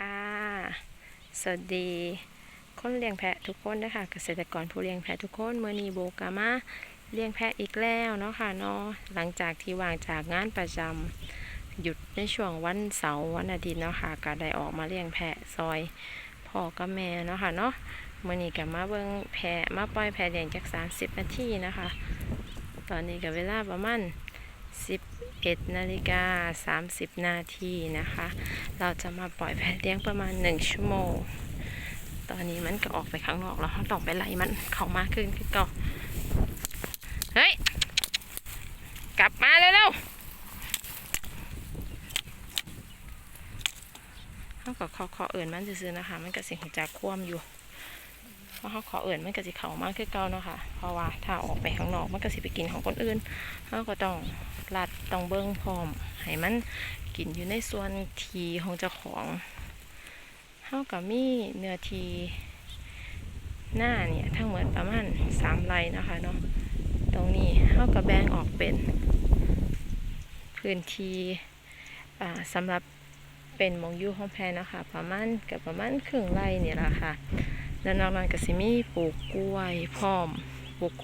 ค่ะ สวัสดี คนเลี้ยงแพะทุกคนนะคะเกษตรกรผู้เลี้ยงแพะทุกคนเมื่อนี้โบกามาเลี้ยงแพะอีกแล้วเนาะค่ะเนาะหลังจากที่วางจากงานประจำหยุดในช่วงวันเสาร์วันอาทิตย์เนาะค่ะก็ได้ออกมาเลี้ยงแพะซอยพ่อกับแม่เนาะค่ะเนาะเมื่อนี้ก็มาเบิ่งแพะมาปล่อยแพะเลี้ยงจาก 30 นาทีนะคะ ตอนนี้ก็เวลาประมาณ 11นาฬิกา30 นาทีนะคะ เราจะมาปล่อยแพะเลี้ยงประมาณ 1 ชั่วโมง ตอนนี้มันก็ออกไปข้างนอกแล้วต้องไปไล่มันเข้ามาขึ้นคือเก่าเฮ้ย กลับมาเร็วๆเขาก็ขอขอเอิ่นมันซื่อๆนะคะ มันก็สิหัวจากคว่ำอยู่ พราเขาขอเอิ่นมันก็สิเข้ามาคือเก่าเนาะค่ะ เพราะว่าถ้าออกไปข้างนอกมันก็สิไปกินของคนอื่นเขาก็ต้องลัดต้องเบิ้งพร้อมให้มันกินอยู่ในส่วนทีของเจ้าของเท่ากับมีเนื้อทีหน้าเนี่ยทั้งหมดประมาณสามไร่นะคะเนาะตรงนี้เท่ากับแบ่งออกเป็นพื้นที่สำหรับเป็นมองยูของแพรนะคะ ประมาณกับประมาณครึ่งไร่เนี่ยแหละค่ะ แล้วนอกนั้นก็สิมีปลูกกล้วยพร้อมปลูก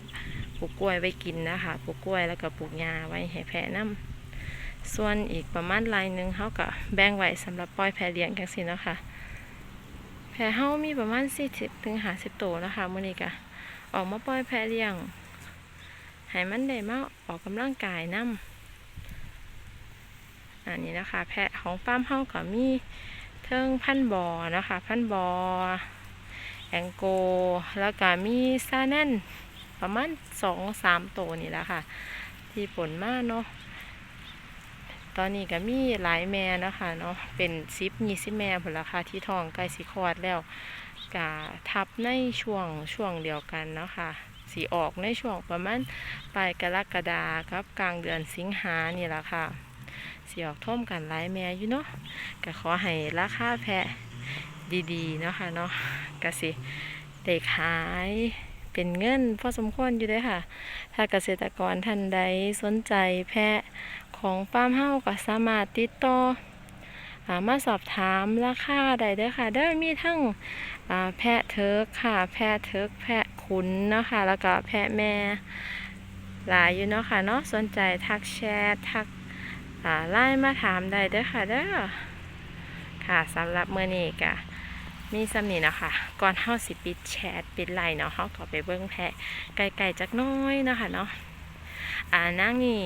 ปลูกกล้วยไว้กินนะคะปลูกกล้วยแล้วก็ปลูกหญ้าไว้ให้แพะน้ำส่วนอีกประมาณไร่หนึ่งเขาก็แบ่งไว้สำหรับปล่อยแพะเลี้ยงจังสิเนาะค่ะแพะเฮามีประมาณ40ถึง50ตัวนะคะมื้อนี้ก็ออกมาปล่อยแพะเลี้ยงให้มันได้มาออกกำลังกายนํอันนี้นะคะ แพะของฟาร์มเฮาก็มีเทิงพันบอนะคะ พันบอ งโก แล้วก็มีซาแนนประมาณ2-3ตัวนี่แหละค่ะ ที่ผลมาเนาะตอนนี้ก็มีหลายแม่นะคะเนาะเป็นซิปยี่สิบแม่ผลราคาที่ทองใกล้สิคอดแล้วกะทับในช่วงช่วงเดียวกันเนาะค่ะสีออกในช่วงประมาณปลายกรกฎาครับกลางเดือนสิงหานี่แหละค่ะสีออกท่อมกันหลายแม่อยู่เนาะก็ขอให้ราคาแพะ ดีๆเนาะค่ะเนาะก็สิเด็กหายเป็นเงินพอสมควรอยู่เด้ค่ะ ถ้าเกษตรกรท่านใดสนใจแพะของฟาร์มเฮาก็สามารถติดต่ออมาสอบถามราคาได้เด้อค่ะได้มีทั้งแพะเทิกค่ะ แพะเทิกแพะขุนเนาะค่ะแล้วก็แพะแม่หลายอยู่เนาะค่ะเนาะสนใจทักแชททักไลน์มาถามได้เด้อค่ะเด้อค่ะสำหรับเมื้อนี้ก็ มีสำนีนะคะ ก่อนเฮาสิปิดแชทปิดไลน์เนาะเฮาก็ไปเบิ่งแพะไกลๆจักน้อยนะค่ะเนาะอ่านางนี่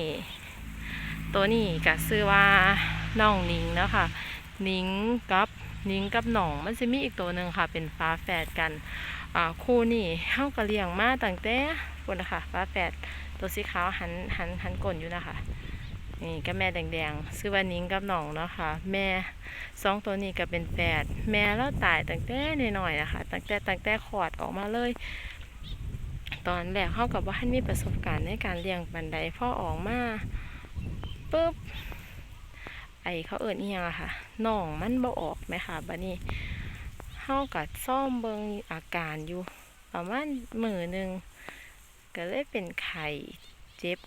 ตัวนี้ก็ชื่อว่าน้องนิงเนาะค่ะนิงกับนิงกับหน่องมันจะมีอีกตัวหนึ่งค่ะ เป็นฟ้าแฝดกันอ่าคู่นี่เฮาก็เลี้ยงมาตั้งแต่คนนะคะฟ้าแฝดตัวสีขาวหันหันหันก้นอยู่นะคะ นี่ก็แม่แดงๆชื่อว่านิงกับหน่องเนาะค่ะ แม่สองตัวนี้ก็เป็นแฝดแม่แล้วตายตั้งแต่น้อยๆนะคะตั้งแต่ตั้งแต่ขอดออกมาเลย ตอนแรกเขากับว่าท่านมีประสบการณ์ในการเลี้ยงบันไดพ่อออกมาปุ๊บไอเขาเอิญอียงอะค่ะน่องมันบ่ออกไหมค่ะบัดนี้เฮากัดซ่อมเบิงอาการอยู่ประมาณมือหนึ่งก็เลยเป็นไข่เจ็บ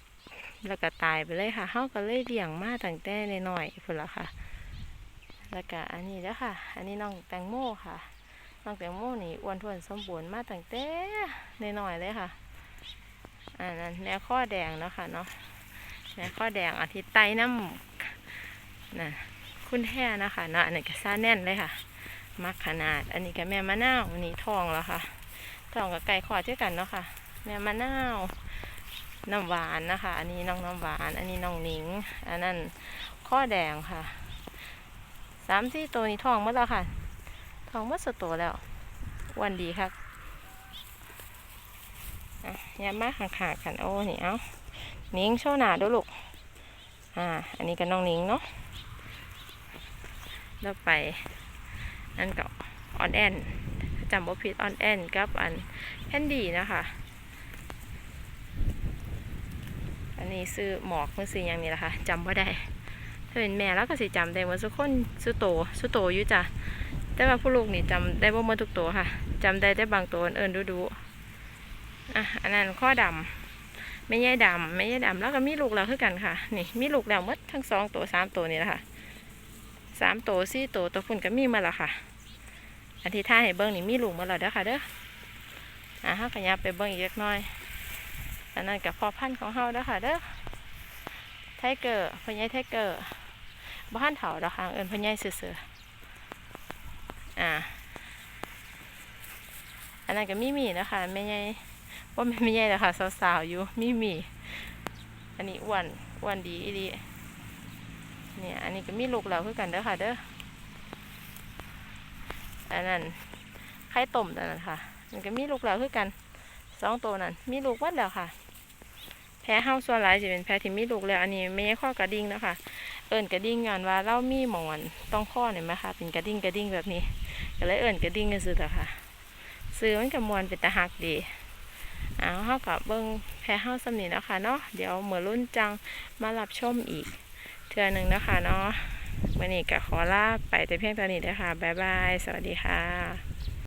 แล้วก็ตายไปเลยค่ะเฮาก็เลยเลี้ยงมาตั้งแต่น้อยๆพุ่นละค่ะ แล้วก็อันนี้แล้วค่ะ อันนี้น้องแตงโมค่ะ น้องแตงโมนี่อ้วนท้วนสมบูรณ์มาตั้งแต่น้อยๆเลยค่ะอันนั้นแม่ข้อแดงเนาะค่ะเนาะแม่ข้อแดงอาทิตย์ไตน้ำน่ะคุณแท้นะคะเนาะอันนี้ก็ซ่าแน่นเลยค่ะ มักขนาด อันนี้ก็แม่มะนาวอันนี้ทองแล้วค่ะทองกับไก่ขอดเช่นกันเนาะค่ะ แม่มะนาว น้ำหวานนะคะ อันนี้น้องน้ำหวาน อันนี้น้องหนิง อันนั้นข้อแดงค่ะสามที่ตัวนี้ทองหมดแล้วค่ะทองหมดสตัวแล้ว วันดีครับอะยามาข้างๆกันโอ้นี่เอานิ้งโชว์หนาดูลูกอ่า อันนี้ก็น้องนิ้งเนาะแล้วไป อันก็ออนแอนจำบ่ผิดออนแอนกับอันแคนดี้นะคะ อันนี้ซื้อหมอกมือซื้อยังนี่แหละค่ะจำบ่าได้ ถ้าเป็นแม่แล้วก็สิจำได้หมดทุกคนสุโตสุโตอยู่จ้ะแต่ว่าผู้ลูกนี่จำได้บ่หมดทุกตัวค่ะจำได้แต่บางตัวเอิญดูดูๆอะอันนั้นข้อดำไม่ใช่ดำไม่ใช่ดำแล้วก็มีลูกแล้วคือกันค่ะ นี่มีลูกแล้วมดทั้งสองตัวสามตัวนี่แหละค่ะสามโตสี่โตตัวฝุ่นก็มีมาแล้วค่ะ อันที่ท่าให้เบิ้งนี่มีลูกมาแล้วเด้อค่ะเด้ออ่าเฮาขยับไปเบิ้งอีกเล็กน้อย อันนั้นกับพอพันธุ์ของเฮาเด้อค่ะเด้อไทเกอร์พ่อใหญ่ไทเกอร์บ้านเถาดอกค่ะเอิญพ่อใหญ่ซื่ออ่าอันนั้นก็มีมีนะคะแม่ใหญ่ว่าไม่ใหญ่แล้วค่ะสาวๆอยู่มีมีอันนี้อ้วนอ้วนดีอีดีเนี่ยอันนี้ก็มีลูกแล้วคือกันเด้อค่ะเด้ออันนั้นไข่ต้มนนั้นค่ะมันก็มีลูกแล้วคือกันสองตัวนั้นมีลูกวัดแล้วค่ะ แพ้เฮาส่วนหลายจะเป็นแพ้ที่มีลูกแล้วอันนี้ไม่ใช่ข้อกระดิ่งนะคะ เอิญกระดิ่งงานว่าเล่ามีหมอนต้องข้อเห็นไหมคะเป็นกระดิ่งกระดิ่งแบบนี้ก็เลยเอิญกระดิ่งกันซื้อแต่ค่ะ ซื้อมันกับมวนเป็นตะหักดีเอาเฮากับเบิ้งแพ้เฮาสำนีแล้วค่ะเนาะเดี๋ยวเหมือรุ่นจังมารับชมอีกเทื่อหนึ่งนะคะเนาะวันนี้ก็ขอลาไปแต่เพียงเท่านี้เด้อค่ะบ๊ายบาย สวัสดีค่ะ